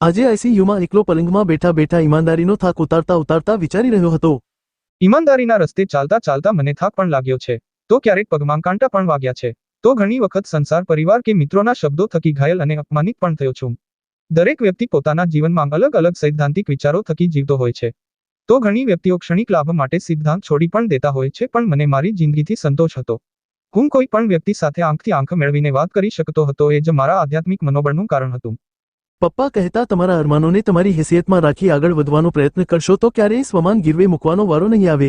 આજે આઈસીયુમાં એકલો પલંગમાં બેઠા બેઠા ઈમાનદારીનો થાક ઉતારતા ઉતારતા વિચારી રહ્યો હતો. ઈમાનદારીના રસ્તે ચાલતા ચાલતા મને થાક પણ લાગ્યો છે. તો ક્યારેક પગમાં કાંટા પણ વાગ્યા છે. તો ઘણી વખત સંસાર, પરિવાર કે મિત્રોના શબ્દો થકી ઘાયલ અને અપમાનિત પણ થયો છું. દરેક વ્યક્તિ પોતાના જીવનમાં અલગ અલગ સૈદ્ધાંતિક વિચારો થકી જીવતો હોય છે. તો ઘણી વ્યક્તિઓ ક્ષણિક લાભ માટે સિદ્ધાંત છોડી પણ દેતા હોય છે, પણ મને મારી જિંદગીથી સંતોષ હતો. હું કોઈ પણ વ્યક્તિ સાથે આંખથી આંખ મેળવીને વાત કરી શકતો હતો, એ જ મારા આધ્યાત્મિક મનોબળનું કારણ હતું. પપ્પા કહેતા, તમારા અરમાનોને તમારી હેસિયતમાં રાખી આગળ વધવાનો પ્રયત્ન કરશો તો ક્યારેય સ્વમાન ગીરવે મૂકવાનો વારો નહીં આવે.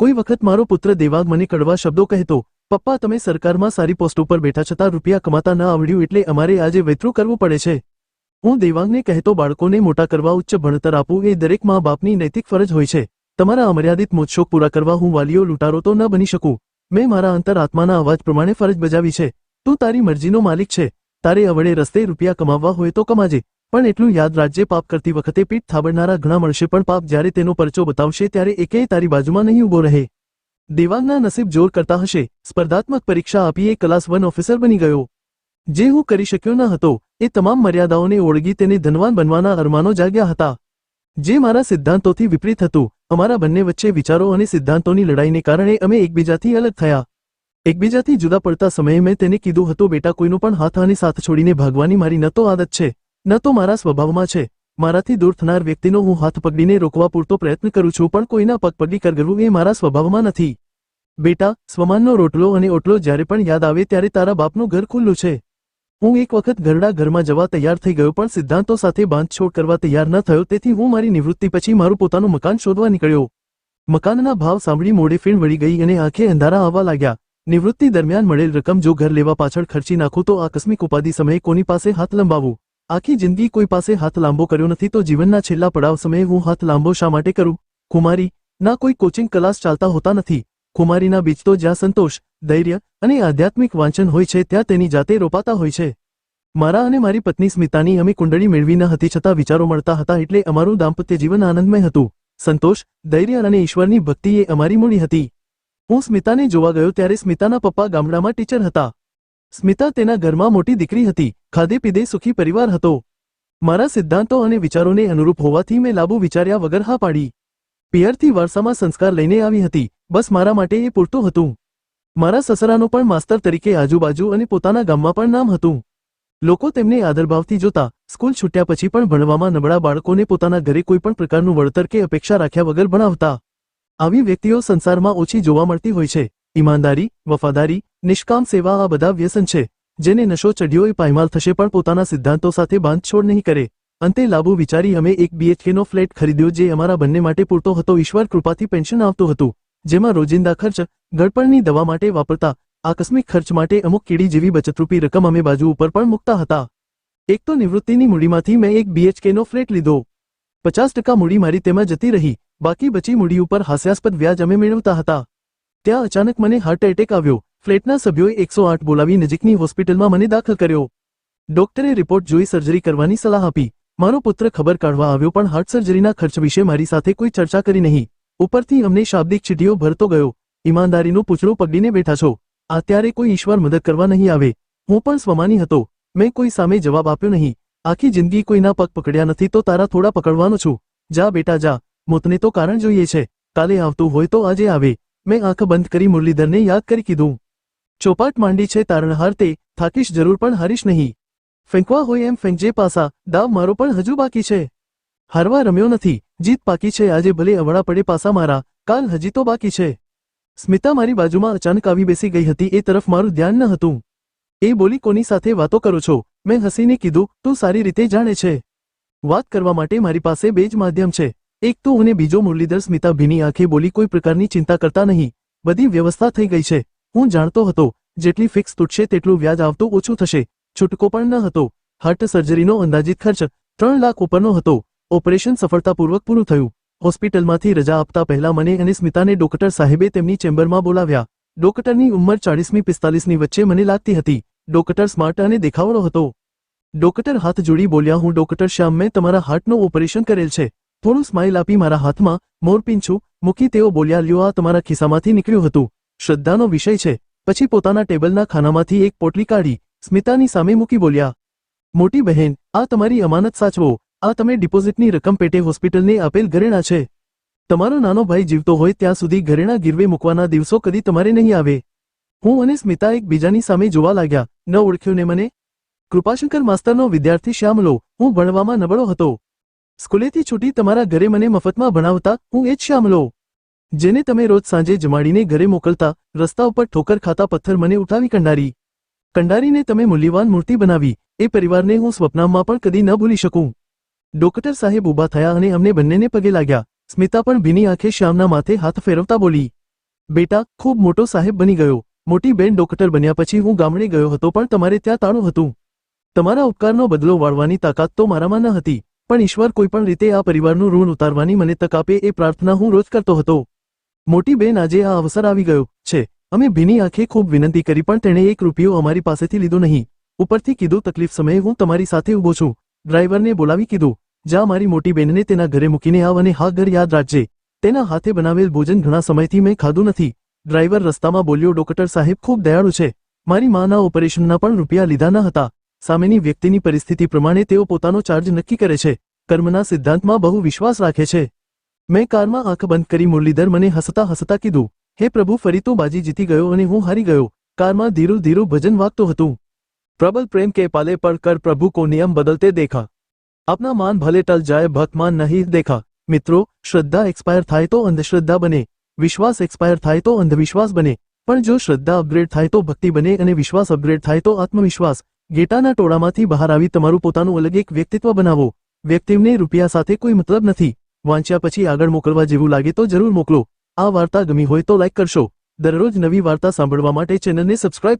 કોઈ વખત મારો પુત્ર દેવાગ મને કડવા શબ્દો કહેતો, પપ્પા, તમે સરકારમાં સારી પોસ્ટ ઉપર બેઠા છતાં રૂપિયા કમાતા ન આવડ્યું એટલે અમારે આજે વેતરું કરવું પડે છે. હું દેવાંગને કહેતો, બાળકોને મોટા કરવા ઉચ્ચ ભણતર આપવું એ દરેક મા બાપની નૈતિક ફરજ હોય છે. તમારા અમર્યાદિત મોજશોખ પૂરા કરવા હું વાલીઓ લૂંટારો તો ન બની શકું. મેં મારા અંતર આત્માના અવાજ પ્રમાણે ફરજ બજાવી છે. તું તારી મરજીનો માલિક છે. તારે અવળે રસ્તે રૂપિયા કમાવવા હોય તો કમાજે. પણ એટલું યાદ રાખજે, પાપ કરતી વખતે પીઠ થાબડનારા ઘણા મળશે, પણ પાપ જ્યારે તેનો પરચો બતાવશે, ત્યારે એકેય તારી બાજુમાં નહીં ઊભો રહે. દેવાંગના નસીબ જોર કરતા હશે. સ્પર્ધાત્મક પરીક્ષા આપી એ ક્લાસ વન ઓફિસર બની ગયો. જે હું કરી શક્યો ન હતો, એ તમામ મર્યાદાઓને ઓળગી તેને ધનવાન બનવાના અરમાનો જાગ્યા હતા. જે મારા સિદ્ધાંતોથી વિપરીત હતું, અમારા બંને વચ્ચે વિચારો અને સિદ્ધાંતોની લડાઈને કારણે અમે એકબીજાથી અલગ થયા. એકબીજાથી જુદા પડતા સમયે મેં તેને કીધું હતું, બેટા, કોઈનો પણ હાથ અને સાથ છોડીને ભાગવાની મારી ન તો આદત છે, ન તો મારા સ્વભાવમાં છે. મારાથી દૂર થનાર વ્યક્તિનો હું હાથ પકડીને રોકવા પૂરતો પ્રયત્ન કરું છું, પણ કોઈના પગ પગડી કરગરવું એ મારા સ્વભાવમાં નથી. બેટા, સ્વમાનનો રોટલો અને ઓટલો જ્યારે પણ યાદ આવે ત્યારે તારા બાપનું ઘર ખુલ્લું છે. હું એક વખત ઘરડા ઘરમાં જવા તૈયાર થઈ ગયો, પણ સિદ્ધાંતો સાથે બાંધછોડ કરવા તૈયાર ન થયો, તેથી હું મારી નિવૃત્તિ પછી મારું પોતાનું મકાન શોધવા નીકળ્યો. મકાનના ભાવ સાંભળી મોડે ફીણ વળી ગઈ અને આંખે અંધારા આવવા લાગ્યા. નિવૃત્તિ દરમિયાન મળેલ રકમ જો ઘર લેવા પાછળ ખર્ચી નાખું તો આકસ્મિક ઉપાધિ સમયે કોની પાસે હાથ લંબાવું? આખી જિંદગી કોઈ પાસે હાથ લાંબો કર્યો નથી તો જીવનના છેલ્લા પડાવ સમયે હું હાથ લાંબો શા માટે કરું? કુમારી, ના કોઈ કોચિંગ ક્લાસ ચાલતા હોતા નથી. કુમારીના બીજ તો જ્યાં સંતોષ, ધૈર્ય અને આધ્યાત્મિક વાંચન હોય છે ત્યાં તેની જાતે રોપાતા હોય છે. મારા અને મારી પત્ની સ્મિતાની અમે કુંડળી મેળવી ન હતી છતાં વિચારો મળતા હતા એટલે અમારું દાંપત્ય જીવન આનંદમય હતું. સંતોષ, ધૈર્ય અને ઈશ્વરની ભક્તિ એ અમારી મૂડી હતી. હું સ્મિતાને જોવા ગયો ત્યારે સ્મિતાના પપ્પા ગામડામાં ટીચર હતા. સ્મિતા તેના ઘરમાં મોટી દીકરી હતી. ખાધે પીધે સુખી પરિવાર હતો. મારા સિદ્ધાંતો અને વિચારોને અનુરૂપ હોવાથી મેં લાબુ વિચાર્યા વગર હા પાડી. પિયરથી વારસામાં સંસ્કાર લઈને આવી હતી. બસ મારા માટે એ પૂરતું હતું. મારા સસરાનો પણ માસ્તર તરીકે આજુબાજુ અને પોતાના ગામમાં પણ નામ હતું. લોકો તેમને આદરભાવથી જોતા, સ્કૂલ છૂટ્યા પછી પણ ભણવામાં નબળા બાળકોને પોતાના ઘરે કોઈ પણ પ્રકારનું વળતર કે અપેક્ષા રાખ્યા વગર ભણાવતા. આવી વ્યક્તિઓ સંસારમાં ઓછી જોવા મળતી હોય છે. ઈમાનદારી, વફાદારી, નિષ્કામ સેવા આ બધા વ્યસન છે. જેને નશો ચઢ્યો એ પાયમાલ થશે પણ પોતાના સિદ્ધાંતો સાથે બાંધછોડ નહીં કરે. અંતે લાભો વિચારી અમે એક બીએચકેનો ફ્લેટ ખરીદ્યો જે અમારા બંને માટે પૂરતો હતો. ઈશ્વર કૃપાથી પેન્શન આવતું હતું. જેમાં રોજિંદા ખર્ચ ગળપણની દવા માટે વાપરતા, આકસ્મિક ખર્ચ માટે અમુક કીડી જેવી બચતરૂપી રકમ અમે બાજુ ઉપર પણ મૂકતા હતા. એક તો નિવૃત્તિની મૂડીમાંથી મેં એક બીએચકેનો ફ્લેટ લીધો. પચાસ ટકા મૂડી મારી તેમાં જતી રહી. બાકી બચી મૂડી ઉપર હાસ્યાસ્પદ વ્યાજ અમે મેળવતા હતા. ત્યાં અચાનક મને હાર્ટ એટેક આવ્યો. ફ્લેટના સભ્યોએ એકસો આઠ બોલાવી નજીકની હોસ્પિટલમાં મને દાખલ કર્યો. ડોક્ટરે રિપોર્ટ જોઈ સર્જરી કરવાની સલાહ આપી. મારો પુત્ર ખબર કાઢવા આવ્યો પણ હાર્ટ સર્જરીના ખર્ચ વિશે મારી સાથે કોઈ ચર્ચા કરી નહીં. ઉપરથી અમને શાબ્દિક ચીઠીઓ ભરતો ગયો. ઈમાનદારીનું પૂછડું પગડીને બેઠા છો. અત્યારે કોઈ ઈશ્વર મદદ કરવા નહીં આવે. હું પણ સ્વમાની હતો. મેં કોઈ સામે જવાબ આપ્યો નહીં. આખી જિંદગી કોઈના પગ પકડ્યા નથી તો તારા થોડા પકડવાનો છું. જા બેટા, જા. મોતને તો કારણ જોઈએ છે. કાલે આવતું હોય તો આજે આવે. મેં આંખ બંધ કરી મુરલીધરને યાદ કરી કીધું. ચોપાટ માંડી છે તારણહાર તે. થાકીશ જરૂર પણ હારીશ નહીં. ફેંકવા હોય એમ ફેંકજે પાસા. દાવ મારો પણ હજુ બાકી છે. હારવા રમ્યો નથી. જીત પાકી છે. આજે ભલે અવળા પડે પાસા મારા. કાલ હજી તો બાકી છે. સ્મિતા મારી બાજુમાં અચાનક આવી બેસી ગઈ હતી. એ તરફ મારું ધ્યાન ન હતું. એ બોલી, કોની સાથે વાતો કરો છો? મેં હસીને કીધું, તું સારી રીતે જાણે છે. વાત કરવા માટે મારી પાસે બે જ માધ્યમ છે. એક તો અને બીજો મુરલીધર સ્મિતા ભીની આંખે બોલી કોઈ પ્રકારની ચિંતા કરતા નહીં. બધી વ્યવસ્થા થઈ ગઈ છે. હું જાણતો હતો, જેટલી ફિક્સ તૂટશે તેટલું વ્યાજ આવતું ઓછું થશે. છૂટકો પણ ન હતો. હાર્ટ સર્જરીનો અંદાજિત ખર્ચ ત્રણ લાખ ઉપરનો હતો. ઓપરેશન સફળતાપૂર્વક પૂરું થયું. હોસ્પિટલમાંથી રજા આપતા પહેલા મને અને સ્મિતાને ડોક્ટર સાહેબે તેમની ચેમ્બરમાં બોલાવ્યા. ડોક્ટરની ઉંમર ચાળીસમી પિસ્તાલીસની વચ્ચે મને લાગતી હતી. ડોક્ટર સ્માર્ટ અને દેખાવડો હતો. ડોક્ટર હાથ જોડી બોલ્યા, હું ડોક્ટર શ્યામ, મેં તમારા હાર્ટનું ઓપરેશન કરેલ છે. થોડું સ્માઇલ આપી મારા હાથમાં મોરપીંછું મૂકી તેઓ બોલ્યા, લ્યો, આ તમારા ખિસ્સામાંથી નીકળ્યું હતું. શ્રદ્ધાનો વિષય છે. પછી પોતાના ટેબલના ખાનામાંથી એક પોટલી કાઢી, સ્મિતાની સામે મૂકી બોલ્યા, મોટી બહેન, આ તમારી અમાનત સાચવો. આ તમે ડિપોઝિટની રકમ પેટે હોસ્પિટલને આપેલ ઘરેણા છે. તમારો નાનો ભાઈ જીવતો હોય ત્યાં સુધી ઘરેણા ગીરવે મૂકવાના દિવસો કદી તમારે નહીં આવે. હું અને સ્મિતા એકબીજાની સામે જોવા લાગ્યા. ન ઓળખ્યું ને મને? કૃપાશંકર માસ્તરનો વિદ્યાર્થી શ્યામલો. હું ભણવામાં નબળો હતો. સ્કૂલેથી છૂટી તમારા ઘરે મને મફતમાં ભણાવતા હું એ જ શ્યામલો. જેને તમે રોજ સાંજે જમાડીને ઘરે મોકલતા, રસ્તા ઉપર ઠોકર ખાતા પથ્થર મને ઉઠાવી કંડારી. કંડારીને તમે મૂલ્યવાન મૂર્તિ બનાવી, એ પરિવારને હું સ્વપ્નામાં પણ કદી ન ભૂલી શકું. ડોક્ટર સાહેબ ઊભા થયા અને અમને બંનેને પગે લાગ્યા. સ્મિતા પણ ભીની આંખે શ્યામના માથે હાથ ફેરવતા બોલી, બેટા, ખૂબ મોટો સાહેબ બની ગયો. મોટી બેન ડોક્ટર બન્યા પછી હું ગામડે ગયો હતો પણ તમારે ત્યાં તાણું હતું. તમારા ઉપકારનો બદલો વાળવાની તાકાત તો મારામાં ન હતી. પણ ઈશ્વર કોઈપણ રીતે આ પરિવારનું ઋણ ઉતારવાની મને તક આપે એ પ્રાર્થના હું રોજ કરતો હતો. મોટી બેન આજે આ અવસર આવી ગયો છે. અમે ભીની આંખે ખૂબ વિનંતી કરી પણ તેણે એક રૂપિયો અમારી પાસેથી લીધો નહીં. ઉપરથી કીધું, તકલીફ સમયે હું તમારી સાથે ઊભો છું. ડ્રાઈવરને બોલાવી કીધું, જા મારી મોટી બેનને તેના ઘરે મૂકીને આવ અને હા, ઘર યાદ રાખજે. તેના હાથે બનાવેલ ભોજન ઘણા સમયથી મેં ખાધું નથી. ડ્રાઈવર રસ્તામાં બોલ્યો, ડોક્ટર સાહેબ, ખૂબ દયાળુ છે. મારી માના ઓપરેશનના પણ રૂપિયા લીધા ન હતા. સામેની વ્યક્તિની પરિસ્થિતિ પ્રમાણે તેઓ પોતાનો ચાર્જ નક્કી કરે છે. કર્મના સિદ્ધાંતમાં બહુ વિશ્વાસ રાખે છે. મેં કારમાં આંખ બંધ કરી મુરલીધર મને હસતા હસતા કીધું, હે પ્રભુ, ફરી તો બાજી જીતી ગયો અને હું હારી ગયો. કારમાં ધીરું ધીરું ભજન વાગતું હતું. પ્રબલ પ્રેમ કે પાલે પડ કર પ્રભુ કો નિયમ બદલતે દેખા. આપના માન ભલે ટલ જાય ભક્તમાન નહીં દેખા. મિત્રો, શ્રદ્ધા એક્સપાયર થાય તો અંધશ્રદ્ધા બને. વિશ્વાસ એક્સપાયર થાય તો અંધવિશ્વાસ બને. પણ જો શ્રદ્ધા અપગ્રેડ થાય તો ભક્તિ બને અને વિશ્વાસ અપગ્રેડ થાય તો આત્મવિશ્વાસ. ગેટાના ટોળામાંથી બહાર આવી તમારું પોતાનું અલગ એક વ્યક્તિત્વ બનાવો. વ્યક્તિને રૂપિયા સાથે કોઈ મતલબ નથી. વાંચ્યા પછી આગળ મોકલવા જેવું લાગે તો જરૂર મોકલો. આ વાર્તા ગમી હોય તો લાઇક કરશો. દરરોજ નવી વાર્તા સાંભળવા માટે ચેનલને સબસ્ક્રાઇબ